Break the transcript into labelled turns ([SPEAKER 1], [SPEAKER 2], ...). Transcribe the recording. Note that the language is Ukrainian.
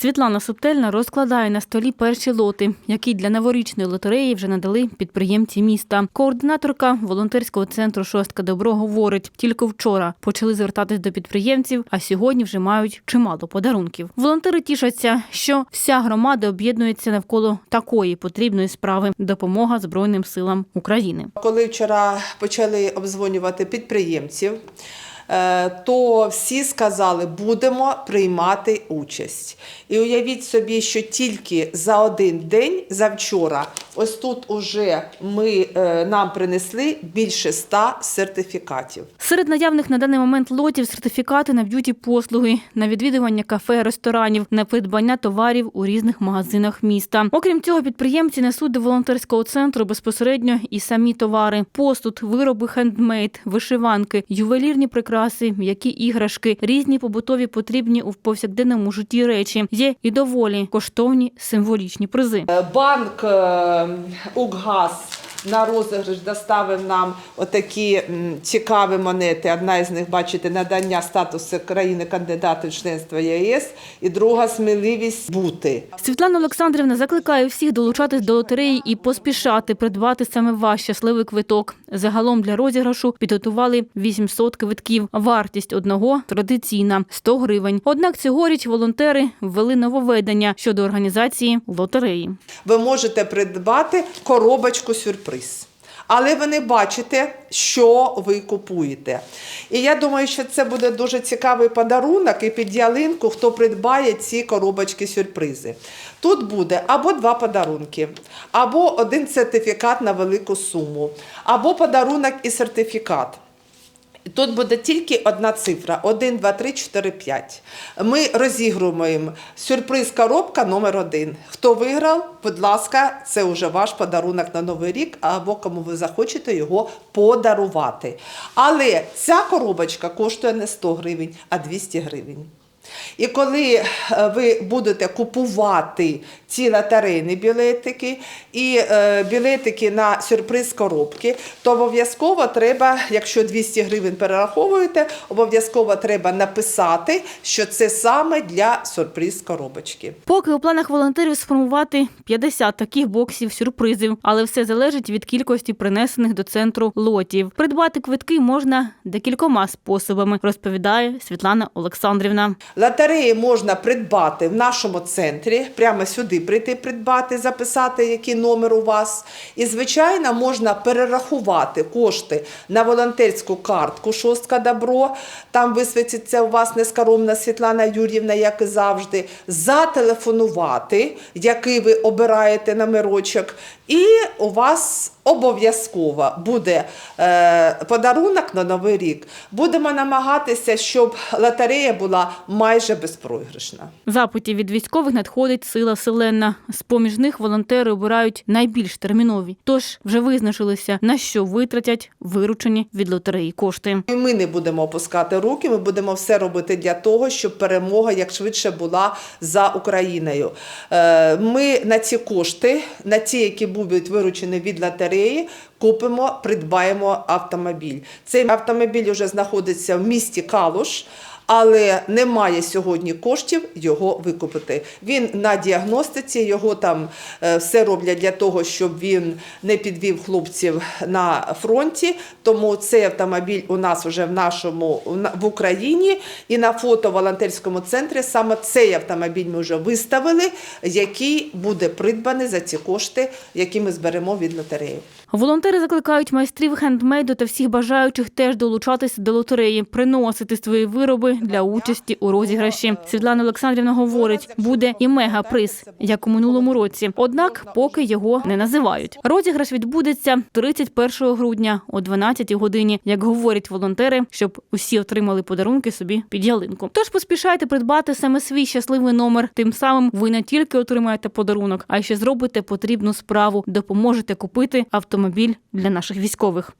[SPEAKER 1] Світлана Субтельна розкладає на столі перші лоти, які для новорічної лотереї вже надали підприємці міста. Координаторка волонтерського центру Шостка Добро говорить, тільки вчора почали звертатись до підприємців, а сьогодні вже мають чимало подарунків. Волонтери тішаться, що вся громада об'єднується навколо такої потрібної справи допомога Збройним силам України.
[SPEAKER 2] Коли вчора почали обдзвонювати підприємців, то всі сказали, будемо приймати участь. І уявіть собі, що тільки за один день, завчора, ось тут уже ми, е, нам принесли більше ста сертифікатів.
[SPEAKER 1] Серед наявних на даний момент лотів сертифікати на б'юті послуги, на відвідування кафе, ресторанів, на придбання товарів у різних магазинах міста. Окрім цього, підприємці несуть до волонтерського центру безпосередньо і самі товари: посуд, вироби хендмейд, вишиванки, ювелірні прикраси, м'які іграшки, різні побутові потрібні у повсякденному житті речі. Є і доволі коштовні символічні призи.
[SPEAKER 2] Е, Банк е, Уггаз на розіграш доставив нам отакі цікаві монети. Одна із них, бачите, надання статусу країни кандидата в членство ЄС, і друга сміливість бути.
[SPEAKER 1] Світлана Олександрівна закликає всіх долучатись до лотереї і поспішати придбати саме ваш щасливий квиток. Загалом для розіграшу підготували 800 квитків. Вартість одного традиційна 100 гривень. Однак цьогоріч волонтери ввели нововведення щодо організації лотереї.
[SPEAKER 2] Ви можете придбати коробочку сюрприз. Але ви не бачите, що ви купуєте. І я думаю, що це буде дуже цікавий подарунок і під ялинку, хто придбає ці коробочки сюрпризи. Тут буде або два подарунки, або один сертифікат на велику суму, або подарунок і сертифікат. Тут буде тільки одна цифра: 1, 2, 3, 4, 5. Ми розігруємо сюрприз коробка номер 1 Хто виграв, будь ласка, це вже ваш подарунок на Новий рік, або кому ви захочете його подарувати. Але ця коробочка коштує не 100 гривень, а 200 гривень. І коли е, ви будете купувати ці лотерейні білетики і е, білетики на сюрприз коробки, то обов'язково треба, якщо 200 гривень перераховуєте, обов'язково треба написати, що це саме для сюрприз коробочки.
[SPEAKER 1] Поки у планах волонтерів сформувати 50 таких боксів сюрпризів, але все залежить від кількості принесених до центру лотів. Придбати квитки можна декількома способами, розповідає Світлана Олександрівна.
[SPEAKER 2] Лотереї можна придбати в нашому центрі, прямо сюди прийти придбати, записати, який номер у вас. І, звичайно, можна перерахувати кошти на волонтерську картку Шостка Добро. Там висвітиться у вас нескоромна Світлана Юр'ївна, як і завжди, зателефонувати, який ви обираєте номерочок. І у вас обов'язково буде е, подарунок на Новий рік. Будемо намагатися, щоб лотерея була майже безпроіграшна.
[SPEAKER 1] Запитів від військових надходить сила селена. З поміж них волонтери обирають найбільш термінові. Тож вже визначилися, на що витратять виручені від лотереї кошти.
[SPEAKER 2] Ми не будемо опускати руки, ми будемо все робити для того, щоб перемога як швидше була за Україною. Е, Ми на ці кошти, на ті, які будуть виручені від лотереї, купимо, придбаємо автомобіль. Цей автомобіль вже знаходиться в місті Калуш. Але немає сьогодні коштів його викупити. Він на діагностиці, його там е, все роблять для того, щоб він не підвів хлопців на фронті. Тому цей автомобіль у нас вже в нашому в Україні. І на фото волонтерському центрі саме цей автомобіль ми вже виставили, який буде придбаний за ці кошти, які ми зберемо від лотереї.
[SPEAKER 1] Волонтери закликають майстрів хендмейду та всіх бажаючих теж долучатися до лотереї, приносити свої вироби для участі у розіграші. Світлана Олександрівна говорить, буде і мегаприз, як у минулому році. Однак поки його не називають. Розіграш відбудеться 31 грудня о 12 годині, як говорять волонтери, щоб усі отримали подарунки собі під ялинку. Тож поспішайте придбати саме свій щасливий номер. Тим самим ви не тільки отримаєте подарунок, а ще зробите потрібну справу, допоможете купити автомобіль для наших військових.